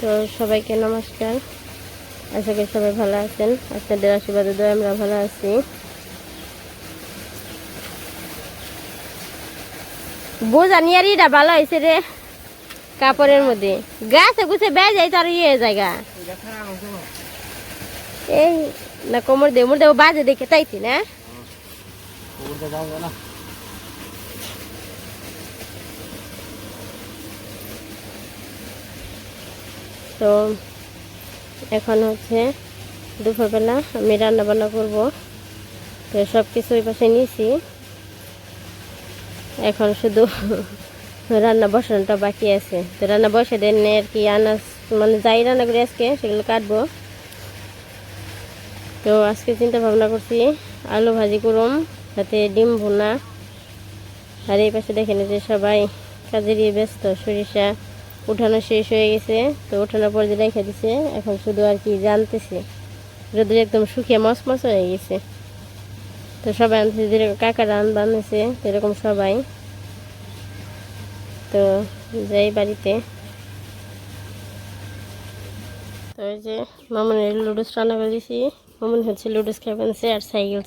তো সবাইকে নমস্কার। আশা করি সবাই ভালো আছেন। আপনাদের আশীর্বাদে, দয় আমরা ভালো আছি। বোঝা নিয়ারিটা ভালো হয়েছে রে কাপড়ের মধ্যে। গাছে গুছে বেয়ে যায় তার ইয়ে জায়গা এই না কোমর দে মোর দেবো বাজে দেখে তাইতি না। তো এখন হচ্ছে দুপুরবেলা আমি রান্না বান্না করব। তো সব কিছু ওই পাশে নিয়েছি। এখন শুধু রান্না বসানোটা বাকি আছে। তো রান্না বসে দেন আর কি আনাজ মানে যাই রান্না করি আজকে সেগুলো কাটবো। তো আজকে চিন্তা ভাবনা করছি আলু ভাজি করুম, সাথে ডিম ভুনা। আর এই পাশে দেখেন যে সবাই কাজে দিয়ে ব্যস্ত, সরিষা উঠানো শেষ হয়ে গেছে, তো উঠানোর পর যে রেখে দিছে, এখন শুধু আর কি জানতেছে। রোদের একদম শুকিয়ে মসমস হয়ে গেছে। তো সবাই আনতেছে যেরকম কাকা রান বানিয়েছে সেরকম সবাই। তো যাই বাড়িতে। তো এই যে মামনের লুডুস রান্না করে মামন হচ্ছে লুডুস খাবেনছে আর সাইকেল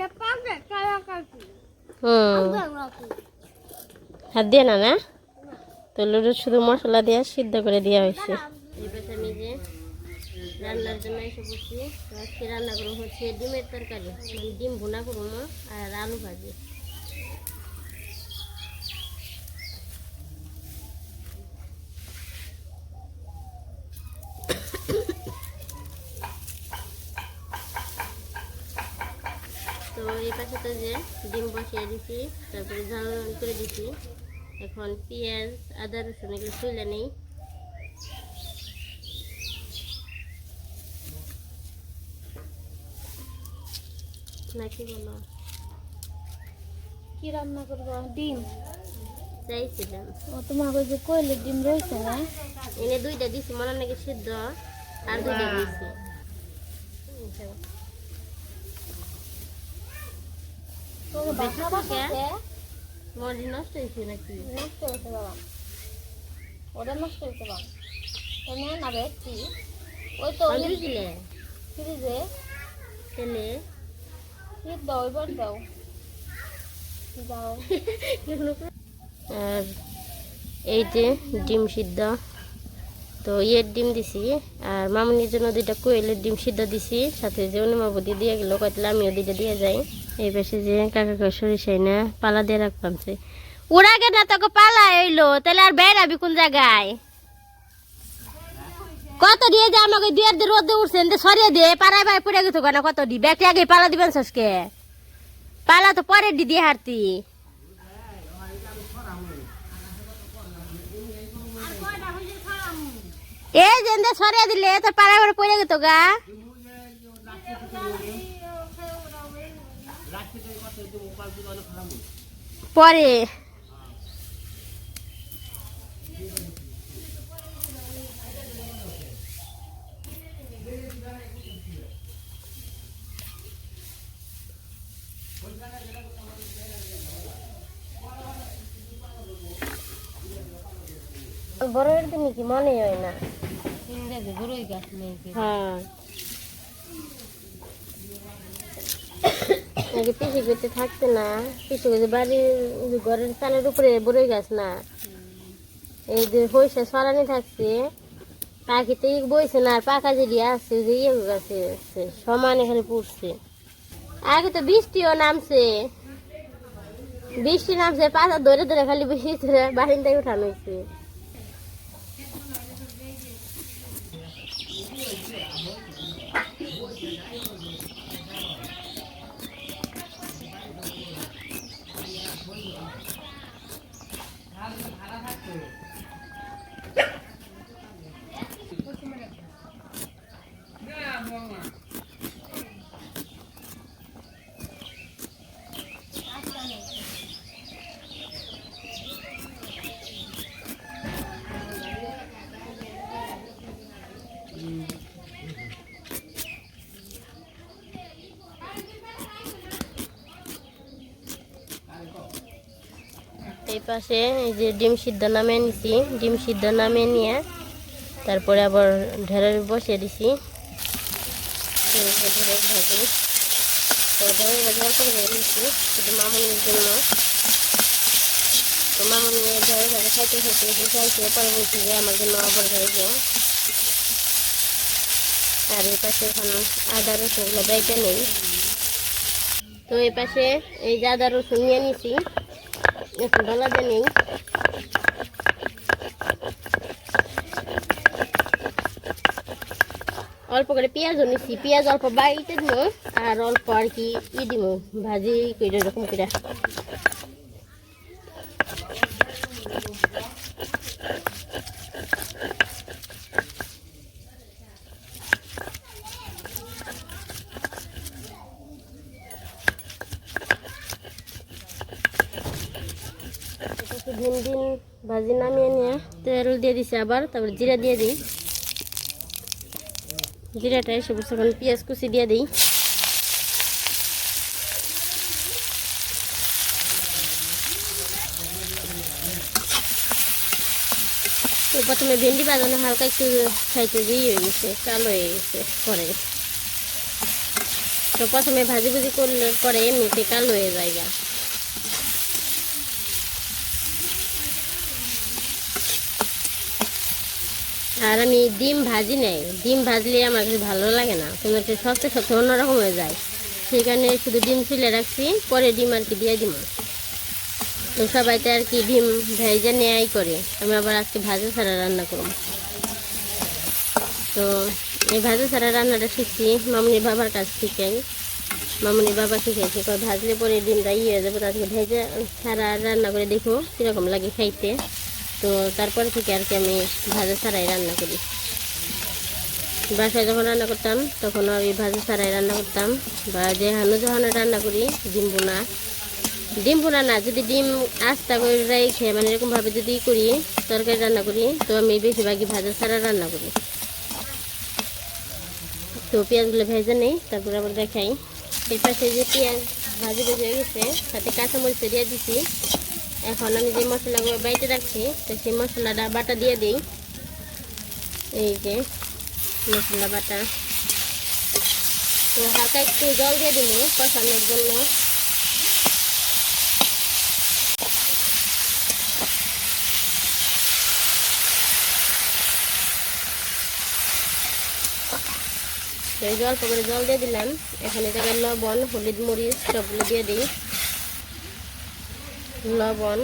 the pocket. হুম। হাত দিয়ে না না? তো লুডু শুধু মশলা দিয়ে সিদ্ধ করে দেওয়া হয়েছে। আমি রান্নার জন্য এসে আজকে রান্না করব হচ্ছে ডিমের তরকারি মানে ডিম ভুনা করব আর আলু ভাজি তো এই পাশে তো যে বসিয়ে দিছি তারপরে ঝাল করে দিছি। এখন পেঁয়াজ আদা রসুন এগুলো শুইলে নেই। নাকি বলো? কি রান্না করব? ডিম? চাইছিলাম। ও তোমাকে যে কইলে ডিম রয়েছে না? এনে দুইটা দিছি মনে নাকি সিদ্ধ। আর দুইটা দিছি তোকে বেশি বাসা থাকে? বাসাতে মরি নষ্ট হয়েছে নাকি? নষ্ট হয়েছে বাবা। ওটা নষ্ট হয়েছে বাবা। এনে না বেশি ওই তো অঞ্জলি ফ্রিজে। তেলে ফ্রিজ দাও এবার দাও। দাও। আর এই যে ডিম সিদ্ধ। তো ইয়ের ডিম দিছি আর মামনির জন্য দুইটা কোয়েলের ডিম সিদ্ধ দিছি সাথে যে অনুমাবতি দিয়ে গেল কতলে আমিও দুইটা দিয়ে যাই। এই পাশে যে কাকা কাকা সরিষাই না, পালা দিয়ে রাখলাম সে ওরা গে না তোকে পালা এলো তাহলে আর বেড়াবি কোন জায়গায়? কত দিয়ে যে আমাকে দুই আর রোদে উঠছেন সরিয়ে দে, পাড়ায় ভাই পড়ে গেছো কেন কত দি ব্যাগটি আগে পালা দিবেন সসকে। পালা তো পরে দি দিয়ে হারতি। এই যেন্দে সরিয়ে দিলে তো পাড়ায় পড়ে গেতো গা। পরে। বড় দিন কি মনে হয় না। বড়ই গাছ নেই। হ্যাঁ। আগে পিসি করতে থাকতে না। পিসি করতে বাড়ির ঘরের চালের উপরে বড়ই গাছ না। এই যে হইসে সরানি থাকছে। পাখিতে বইছে না, আর পাকা যেটি ওই যে ইয়ে গাছে সমান এখানে পড়ছে। আগে তো বৃষ্টিও নামছে। বৃষ্টি নামছে পাতা ধরে ধরে খালি বেশি বাহিনটাই উঠানো হয়েছে এই পাশে এই যে ডিম সিদ্ধ নামে নিছি। ডিম সিদ্ধ নামে নিয়ে তারপরে আবার ঢেড়ে বসে দিছি। ঢেঁড়স ভাজি তো ঢেঁড়স ভাজি অল্প করে দিচ্ছি শুধু মামুনির জন্য তো মামুনি ঢেঁড়স ভাজি খাইতে খাইতে চাইছে পরে বলছি যে আমার জন্য আবার যাইবে আর এই পাশে এখন আদা রসুনগুলো বেটে নেই তো এই পাশে এই যে আদা রসুন নিয়ে নিছি। একটু ডলা দিয়ে নেই। অল্প করে পেঁয়াজ নিছি। পেঁয়াজ অল্প বাড়িতে দিব, আর অল্প আর কি ই দিব, ভাজি করে এরকম করে দিন দিন ভাজি নামিয়ে নিয়ে তেল দিয়ে দিছি আবার, তারপর জিরা দিয়ে দিই। জিরাটা এসে এখন পেঁয়াজ কুচি দিয়ে দিই। প্রথমে ভেন্ডি বাজানো হালকা একটু খাইতে দিয়ে হয়ে গেছে, কালো হয়ে গেছে পরে। তো প্রথমে ভাজি ভুজি করলে পরে এমনিতে কালো হয়ে যায় আর আমি ডিম ভাজি নেই। ডিম ভাজলে আমার কাছে ভালো লাগে না। তোমার কাছে সবচেয়ে সবচেয়ে অন্যরকম হয়ে যায়। সেই কারণে শুধু ডিম ছিলে রাখছি, পরে ডিম আর কি দিয়ে দিব তো সবাই তো আর কি ডিম ভেজে নেয়াই করে। আমি আবার আজকে ভাজা ছাড়া রান্না করব। তো এই ভাজা ছাড়া রান্নাটা শিখছি মামনি বাবার কাছ থেকে। মামনি বাবা শিখেছি ভাজলে পরে ডিমটা ইয়ে হয়ে যাবে। তাদেরকে ভেজে ছাড়া রান্না করে দেখো কীরকম লাগে খাইতে। তো তারপর থেকে আর কি আমি ভাজা ছাড়াই রান্না করি। বাসায় যখন রান্না করতাম, তখন আমি ভাজা ছাড়াই রান্না করতাম। বা যে হানু যখন রান্না করি, ডিম বোনা ডিম বোনা না, যদি ডিম আস্তা করে রেখে মানে এরকমভাবে যদি করি, তরকারি রান্না করি, তো আমি বেশিরভাগই ভাজা ছাড়া রান্না করি। তো পেঁয়াজগুলো ভেজে নেই, তারপর আবার দেখাই। এর পাশে যে পেঁয়াজ ভাজি ভেজে হয়ে গেছে, সাথে কাঁচামরিচ দিয়ে দিছি। এখন আমি যে মশলাগুলো বাইতে রাখছি, তো সেই মশলাটা বাটা দিয়ে দিই। এই যে মশলা বাটা। তো হালকা একটু জল দিয়ে দিব কষানোর জন্য। যে করে জল দিয়ে দিলাম। এখানে লবণ, হলুদ মরিচ সবগুলো দিয়ে দিই। লবণ,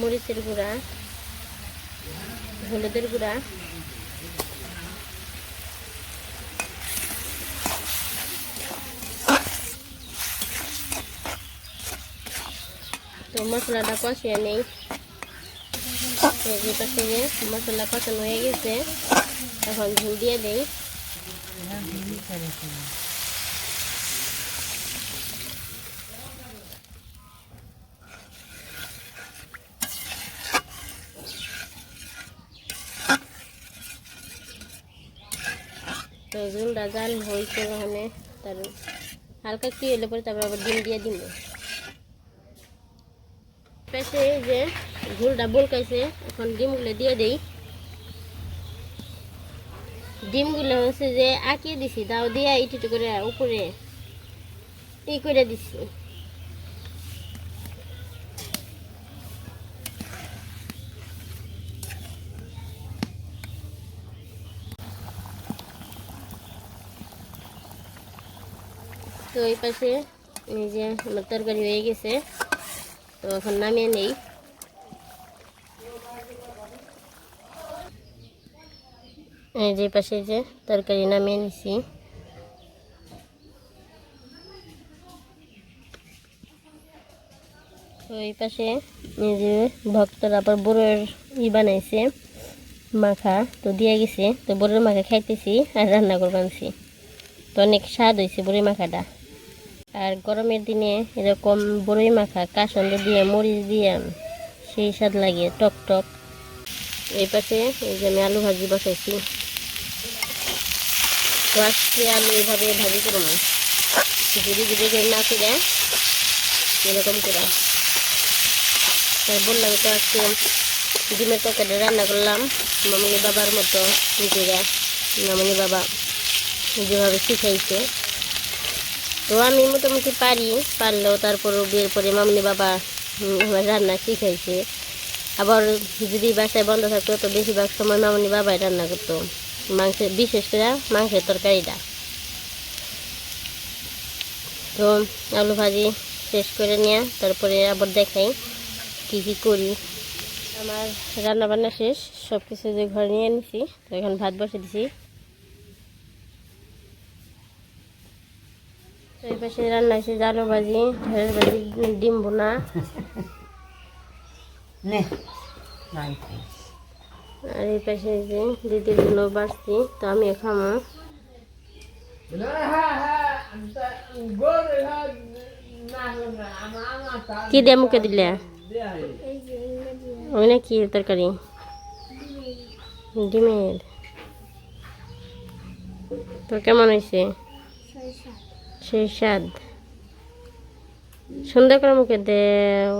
মরিচের গুঁড়া, হলুদের গুঁড়া, তো মশলাটা কষিয়ে নেই। এই পাশে মশলা কষানো হয়ে গেছে, এখন ঝুল দিয়ে দেই। ঝুলটা জাল হয়েছে ওখানে। তার হালকা একটু এলে পরে তারপর আবার ডিম দিয়ে দিব। পেছে যে ঝোলটা বলকাইছে, এখন ডিমগুলো দিয়ে দেই। ডিমগুলো হচ্ছে যে আঁকিয়ে দিছি, দাও দিয়ে ইটুটু করে উপরে ই করে দিছি। তো এই পাশে এই যে আমার তরকারি হয়ে গেছে, তো এখন নামিয়ে নেই। এই যে পাশে যে তরকারি নামিয়ে নিছি। তো এই পাশে এই যে ভক্তরা আবার বড়োর ই বানাইছে, মাখা তো দিয়ে গেছে। তো বড়োর মাখা খাইতেছি আর রান্না করে বানছি তো অনেক স্বাদ হয়েছে বড়ি মাখাটা। আর গরমের দিনে এরকম বড়ই মাখা, কাসন্দ দিয়ে, মরিচ দিয়ে, সেই স্বাদ লাগে, টক টক। এই পাশে এই যে আমি আলু ভাজি বসাইছি। তো আজকে আলু এইভাবে ভাজি করব ঘুরি করে না করে, এরকম করে। তাই বললাম তো আজকে ডিমের তরকারি রান্না করলাম, মামনি বাবার মতো নিজেরা। মামনি বাবা যেভাবে শিখাইছে। তো আমি মোটামুটি পারি, পারলেও তারপরেও বিয়ের পরে মামনি বাবা আমার রান্না শিখাইছে। আবার যদি বাসায় বন্ধ থাকতো, তো বেশিরভাগ সময় মামনি বাবাই রান্না করতো। মাংসের বিশেষ করে মাংসের তরকারিটা। তো আলু ভাজি শেষ করে নিয়ে তারপরে আবার দেখাই কি কি করি। আমার রান্না বান্না শেষ সব কিছু যে ঘরে নিয়ে নিছি, তো এখন ভাত বসে দিছি। এই পাশে রান্না আছে আলু ভাজি ঢেঁড়স ভাজি ডিম বোনা আর এই পাশে যে দিদির জন্য বাড়ছি তো আমি খামো। কি দিয়ে মুখে দিলে? ওই না কি তরকারি? ডিমের। তো কেমন হয়েছে? সেই স্বাদ। সুন্দর করে মুখে দেও।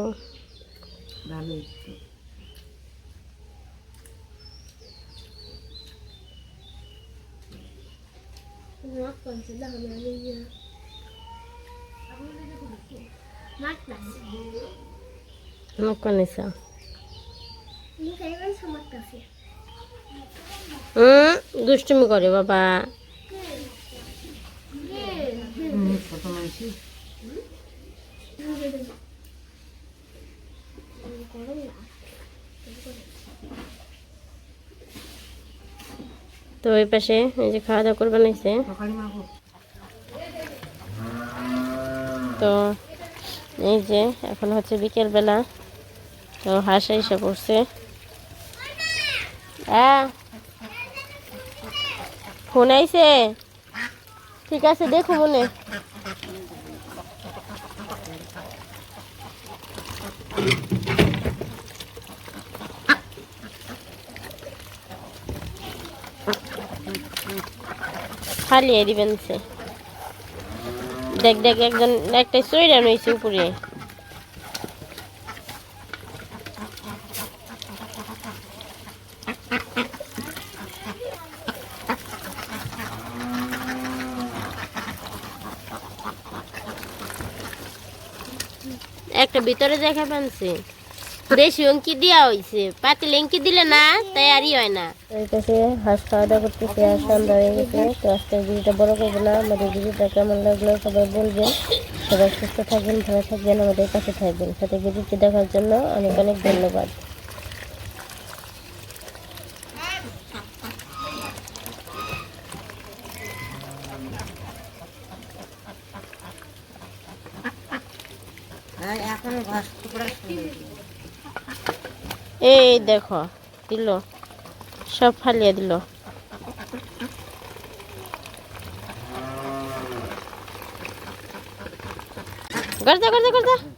দুষ্টুমি করে বাবা। প্রথম তো ওই পাশে এই যে খাওয়া দাওয়া করে বানাইছে তো এই যে এখন হচ্ছে বিকেলবেলা তো হাঁস এসে পড়ছে। হ্যাঁ ফোন আইছে? ঠিক আছে দেখো মনে। ফালিয়ে দিবেন সে। দেখ দেখ একজন একটা চৈরা রয়েছে উপরে। একটা ভিতরে দেখা পানছে বেশি অঙ্কি দেওয়া হয়েছে পাতিল অঙ্কি দিলে না তাই আরই হয় না। কাছে হাঁস খাওয়া দাওয়া করতেছে আর সন্ধ্যা হয়ে গেছে। তো আজকে ভিডিওটা বড় করব না। আমাদের ভিডিওটা কেমন লাগল সবাই বলবেন। সবাই সুস্থ থাকবেন ভালো থাকবেন আমাদের কাছে থাকবেন। সাথে ভিডিওটি দেখার জন্য অনেক অনেক ধন্যবাদ। এখন ঘাস টুকরা এই দেখো দিল। সব ফালিয়ে দিল। করতে করতে করতে